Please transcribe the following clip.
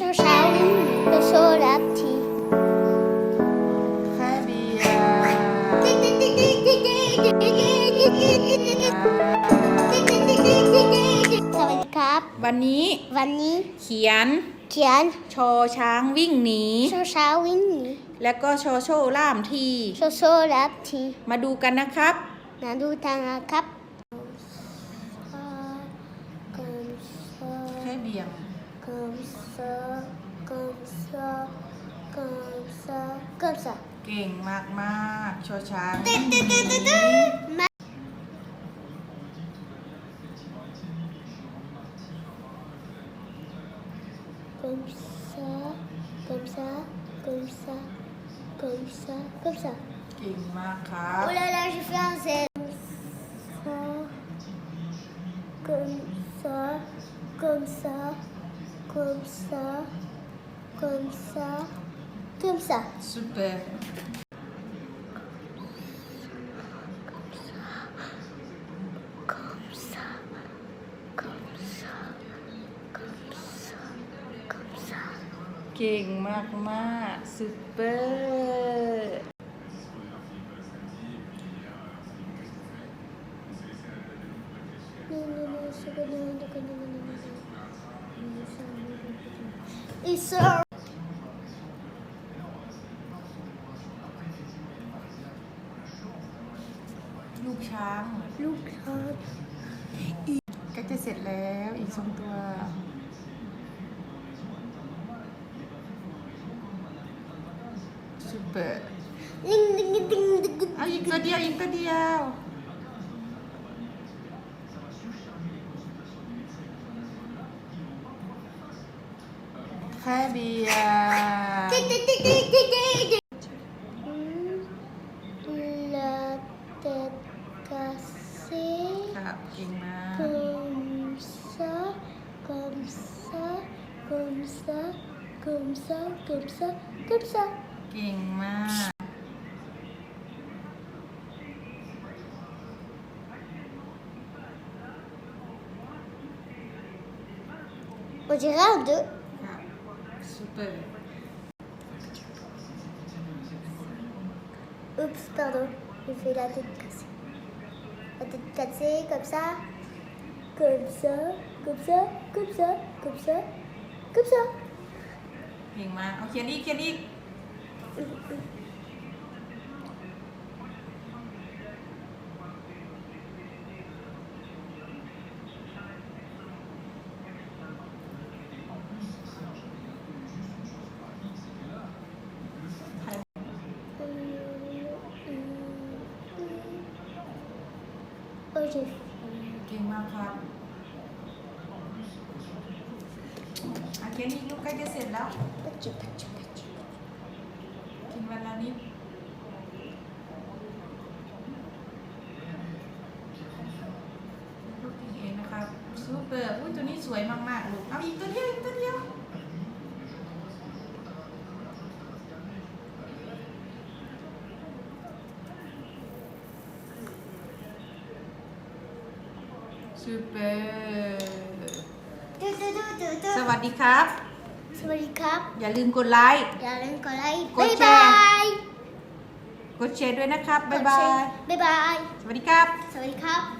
เช้าเช้าไปโชว์รับทีแค่เบียร์สวัสดีครับ วันนี้วันนี้เขียนเขียนชอช้างวิ่งหนี เช้าเช้าวิ่งหนีแล้วก็ชอโชล่ามที โชว์โชว์รับทีมาดูกันนะครับนาดูทางนะครับ แค่เบียง Comme ça, comme ça, comme ça, comme ça. เก่งมากมากๆชอช้างวิ่งหนี Comme ça, comme ça, comme ça, comme ça, comme ça. เก่งมากครับ Oh là là, j'ai fait un zèle. Comme ça, comme ça, comme ça, comme ça, comme ça. ซูเปอร์ Comme ça, comme ça, comme ça, comme ça. เก่งมากมากซูเปอร์ Et ça. ลูกช้าง Look up. ใก็จะเสร็จแล้วอีกสองตัวซูเปอร์ Ding ding ding ding ding. เอาอีกตัวเดียวอีกตัวเดียว خبيا Kumsa, kumsa, kumsa, kumsa, kumsa, kumsa. Super. Oups, pardon, j'ai fait la tête cassée. La tête cassée, comme ça, comme ça, comme ça, comme ça, comme ça, comme ça. เก่งมากเอาเขียนอีกเขียนอีก เก่งมากครับอาเขียนอีกลูกใกล้จะเสร็จแล้วกินวันละนิดลูกกินเองนะครับซูเปอร์อุ้ยตัวนี้สวยมากๆลูกเอาอีกตัวเดียวอีกตัวเดียว ซูเปอร์ Du, du, du, du, du. สวัสดีครับ สวัสดีครับ อย่าลืมกดไลค์ อย่าลืมกดไลค์กบ๊าดยแชบาร์ ยกดแชร์ด้วยนะครับ บ๊ายกดบาแชยร์บ๊ายบาย สวัสดีครับ สวัสดีครับ